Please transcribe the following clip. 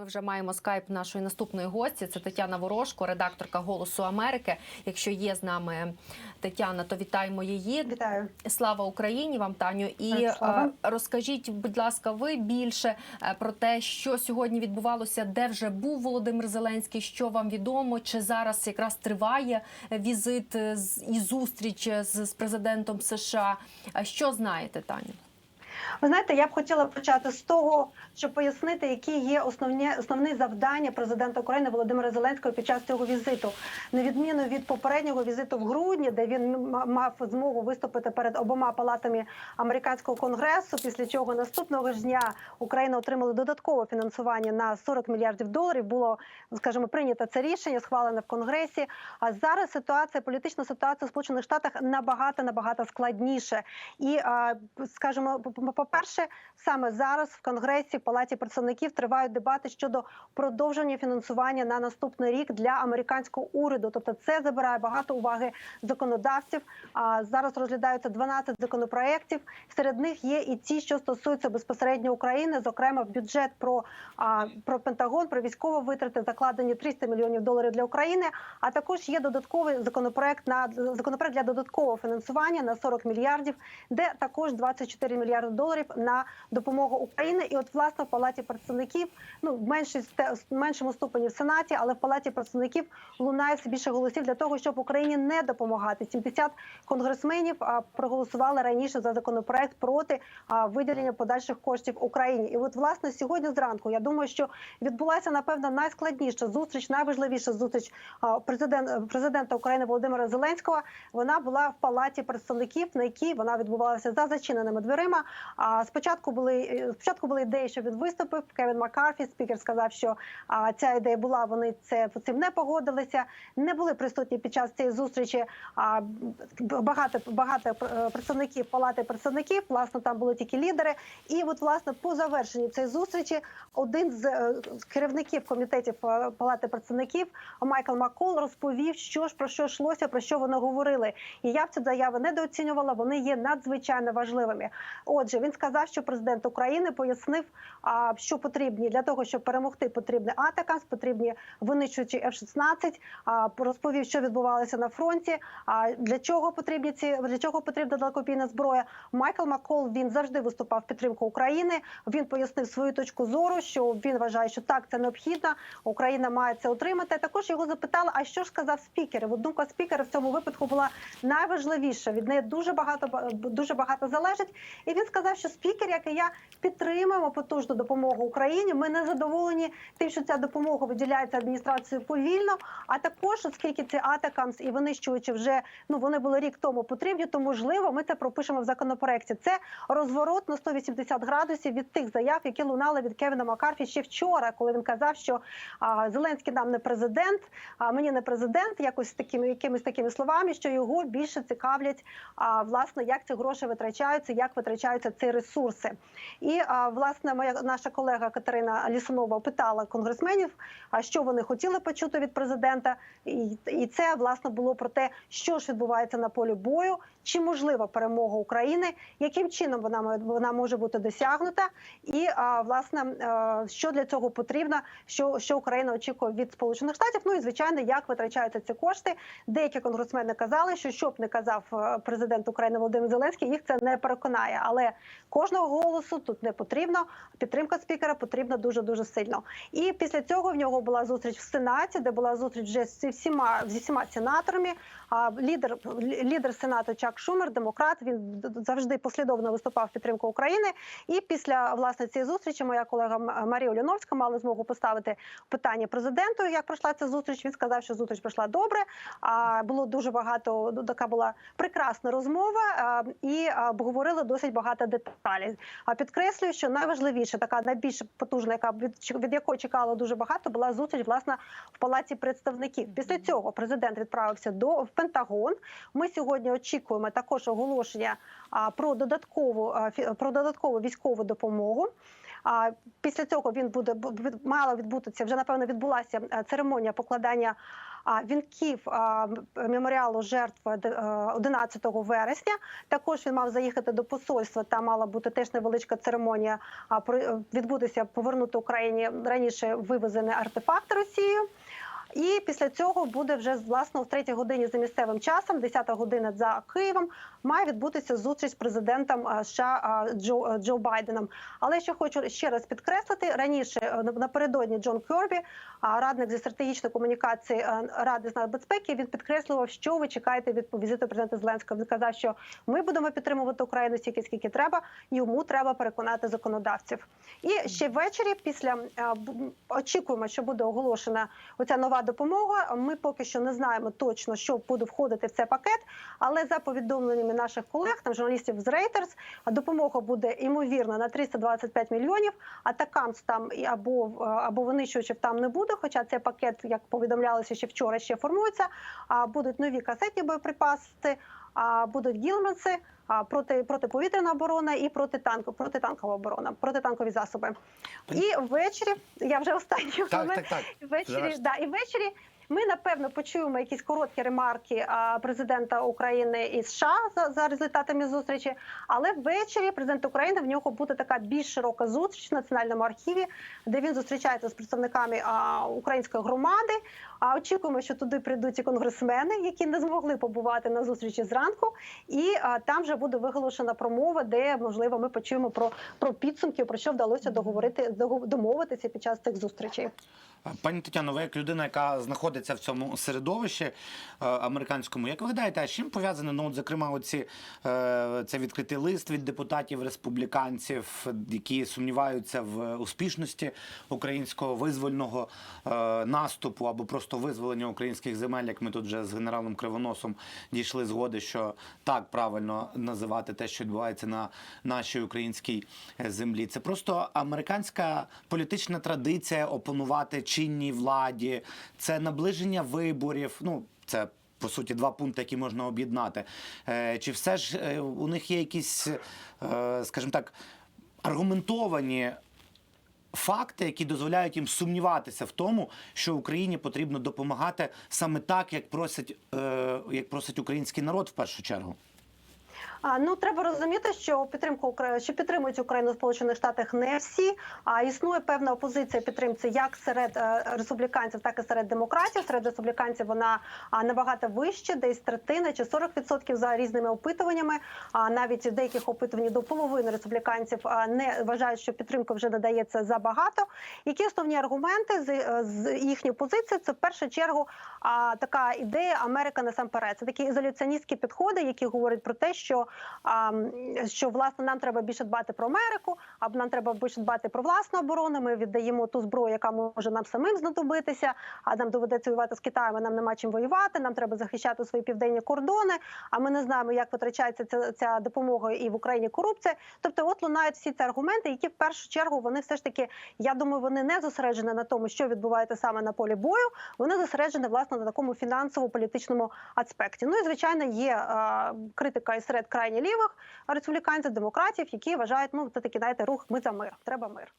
Ми вже маємо скайп нашої наступної гості. Це Тетяна Ворожко, редакторка Голосу Америки. Якщо є з нами Тетяна, то вітаємо її. Вітаю. Слава Україні вам, Таню. І слава. е, розкажіть, будь ласка, ви більше е, про те, що сьогодні відбувалося, де вже був Володимир Зеленський, що вам відомо, чи зараз якраз триває візит е, і зустріч з, президентом США. А Що знаєте, Таню? Ви знаєте, я б хотіла почати з того, щоб пояснити, які є основні основні завдання президента України Володимира Зеленського під час цього візиту, на відміну від попереднього візиту в грудні, де він мав змогу виступити перед обома палатами американського конгресу. Після чого наступного ж дня Україна отримала додаткове фінансування на 40 мільярдів доларів. Було скажімо, прийнято це рішення, схвалене в конгресі. А зараз ситуація, політична ситуація в Сполучених Штатах набагато набагато складніше. І скажімо, по перше, саме зараз в конгресі в палаті представників тривають дебати щодо продовження фінансування на наступний рік для американського уряду. Тобто, це забирає багато уваги законодавців. А зараз розглядаються 12 законопроєктів. Серед них є і ті, що стосуються безпосередньо України, зокрема в бюджет про, про Пентагон, про військові витрати закладені 300 мільйонів доларів для України. А також є додатковий законопроект на законопроект для додаткового фінансування на 40 мільярдів, де також 24 мільярди доларів на допомогу Україні. І от власне в палаті представників, ну в меншій меншому ступені в сенаті, але в палаті представників лунає все більше голосів для того, щоб Україні не допомагати. 70 конгресменів проголосували раніше за законопроект проти виділення подальших коштів Україні. І от власне сьогодні зранку я думаю, що відбулася напевно найскладніша зустріч, найважливіша зустріч президент, президента України Володимира Зеленського. Вона була в палаті представників, на якій вона відбувалася за зачиненими дверима. А спочатку були е, спочатку були ідеї, що він виступив. Кевін Маккарфі, спікер, сказав, що ця ідея була. Вони це цим не погодилися. Не були присутні під час цієї зустрічі. А багато багато е, представників палати представників. Власне, там були тільки лідери. І от власне по завершенні цієї зустрічі один з е, керівників комітетів палати представників Майкл Маккол розповів, що ж про що йшлося, про що вони говорили. І я б ці заяви недооцінювала. Вони є надзвичайно важливими. Отже, він сказав, що президент України пояснив, що потрібні для того, щоб перемогти, потрібні атакамс, потрібні винищувачі F-16, а, розповів, що відбувалося на фронті. А для чого потрібні ці для чого потрібна далекобійна зброя? Майкл Маккол він завжди виступав в підтримку України. Він пояснив свою точку зору, що він вважає, що так це необхідно. Україна має це отримати. Також його запитали, а що ж сказав спікер? От думка спікера в цьому випадку була найважливіша. Від неї дуже багато дуже багато залежить. І він сказав, що спікер, як і я, підтримуємо потужну допомогу Україні. Ми не задоволені тим, що ця допомога виділяється адміністрацією повільно. А також, оскільки ці атакамс і винищувачі вже ну вони були рік тому потрібні, то можливо ми це пропишемо в законопроекті. Це розворот на 180 градусів від тих заяв, які лунали від Кевіна Макарфі ще вчора, коли він казав, що а, Зеленський нам не президент, а мені не президент, якось такими якимись такими словами, що його більше цікавлять а, власне, як ці гроші витрачаються, як витрачаються ці ресурси. І власне моя наша колега Катерина Лісунова питала конгресменів, а що вони хотіли почути від президента, і, це власне було про те, що ж відбувається на полі бою, чи можлива перемога України, яким чином вона вона може бути досягнута, і власне е, що для цього потрібно, що, що Україна очікує від Сполучених Штатів. Ну і звичайно, як витрачаються ці кошти. Деякі конгресмени казали, що що б не казав е, президент України Володимир Зеленський, їх це не переконає. Але кожного голосу тут не потрібно. Підтримка спікера потрібна дуже дуже сильно. І після цього в нього була зустріч в Сенаті, де була зустріч вже зі всіма зі всіма сенаторами. А лідер лідер сенату Чак Шумер, демократ, він завжди послідовно виступав в підтримку України. І після власне цієї зустрічі моя колега Марія Оляновська мала змогу поставити питання президенту. Як пройшла ця зустріч? Він сказав, що зустріч пройшла добре. А було дуже багато. ну, Така була прекрасна розмова, і обговорили досить багато деталей. А підкреслюю, що найважливіше, така найбільш потужна, яка від, від якої чекало дуже багато, була зустріч власне в палаці представників. Після цього президент відправився до в Пентагон. Ми сьогодні очікуємо також оголошення а, про додаткову а, про додаткову військову допомогу. А після цього він буде мала відбутися вже напевно відбулася церемонія покладання вінків меморіалу жертв де- е, 11 вересня. Також він мав заїхати до посольства. Там мала бути теж невеличка церемонія. А е, відбутися повернути Україні раніше вивезений артефакт Росією. І після цього буде вже власне в третій годині за місцевим часом, 10 година за Києвом, має відбутися зустріч з президентом США Джо, Джо Байденом. Але що хочу ще раз підкреслити раніше е, напередодні Джон Кербі, радник зі стратегічної комунікації е, Ради з нацбезпеки, він підкреслював, що ви чекаєте від візиту президента Зеленського. Він казав, що ми будемо підтримувати Україну стільки, скільки треба. Йому треба переконати законодавців. І ще ввечері, після е, очікуємо, що буде оголошена оця нова допомога. Ми поки що не знаємо точно, що буде входити в цей пакет, але за повідомленнями наших колег, там журналістів з Reuters, допомога буде ймовірно на 325 мільйонів. Атакамс там або е, або винищувачів там не буде. Хоча цей пакет, як повідомлялося ще вчора, ще формується. А будуть нові касетні боєприпаси, будуть гілманси. А проти протиповітряна оборона і протитанк, протитанкова оборона, протитанкові засоби. І ввечері я вже останній Так, так, так. Ввечері, да, і ввечері ми напевно почуємо якісь короткі ремарки президента України і США за, за результатами зустрічі. Але ввечері президент України в нього буде така більш широка зустріч в національному архіві, де він зустрічається з представниками української громади. А очікуємо, що туди прийдуть і конгресмени, які не змогли побувати на зустрічі зранку. І там вже буде виголошена промова, де можливо ми почуємо про, про підсумки, про що вдалося договорити догов- домовитися під час цих зустрічей. Пані Тетяно, ви як людина, яка знаходиться в цьому середовищі е, американському, як ви гадаєте, а з чим пов'язано, ну, от, зокрема, оці, е, це відкритий лист від депутатів республіканців, які сумніваються в успішності українського визвольного е, наступу або просто визволення українських земель, як ми тут вже з генералом Кривоносом дійшли згоди, що так правильно називати те, що відбувається на нашій українській землі. Це просто американська політична традиція опонувати чинній владі, це наближення виборів. Ну це. По суті, два пункти, які можна об'єднати. Е, Чи все ж е, у них є якісь, е, скажімо так, аргументовані факти, які дозволяють їм сумніватися в тому, що Україні потрібно допомагати саме так, як просить, як просить український народ в першу чергу? Ну треба розуміти, що підтримку України, що підтримують Україну в Сполучених Штатах не всі. А існує певна опозиція підтримці як серед е, республіканців, так і серед демократів. Серед республіканців вона набагато вище, десь третина чи 40% за різними опитуваннями. А навіть в деяких опитувань до половини республіканців не вважають, що підтримка вже надається забагато. Які основні аргументи з, е, їхньої позиції? Це в першу чергу така ідея Америка насамперед. Це такі ізоляціоністські підходи, які говорять про те, що що власне нам треба більше дбати про Америку, або нам треба більше дбати про власну оборону. Ми віддаємо ту зброю, яка може нам самим знадобитися. А нам доведеться воювати з Китаєм. Нам нема чим воювати. Нам треба захищати свої південні кордони. А ми не знаємо, як витрачається ця, ця допомога і в Україні корупція. Тобто, от лунають всі ці аргументи, які в першу чергу вони все ж таки, я думаю, вони не зосереджені на тому, що відбувається саме на полі бою. Вони зосереджені власне на такому фінансово-політичному аспекті. Ну і звичайно, є е, критика і серед крайні лівих республіканців, демократів, які вважають, ну це такий знаєте, рух ми за мир. Треба мир.